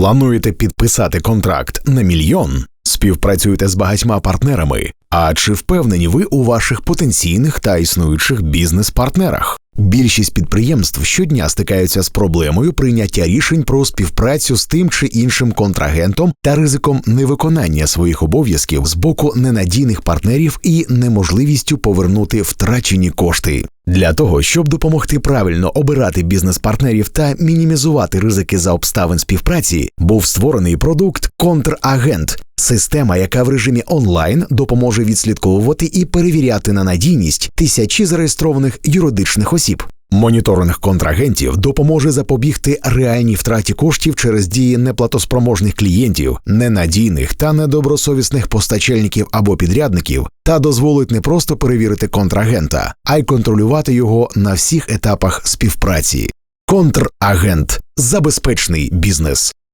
Плануєте підписати контракт на мільйон? Співпрацюєте з багатьма партнерами. А чи впевнені ви у ваших потенційних та існуючих бізнес-партнерах? Більшість підприємств щодня стикаються з проблемою прийняття рішень про співпрацю з тим чи іншим контрагентом та ризиком невиконання своїх обов'язків з боку ненадійних партнерів і неможливістю повернути втрачені кошти. Для того щоб допомогти правильно обирати бізнес-партнерів та мінімізувати ризики за обставин співпраці, був створений продукт Контрагент, система, яка в режимі онлайн допоможе відслідковувати і перевіряти на надійність тисячі зареєстрованих юридичних осіб. Моніторинг контрагентів допоможе запобігти реальній втраті коштів через дії неплатоспроможних клієнтів, ненадійних та недобросовісних постачальників або підрядників, та дозволить не просто перевірити контрагента, а й контролювати його на всіх етапах співпраці. Контрагент забезпечний бізнес.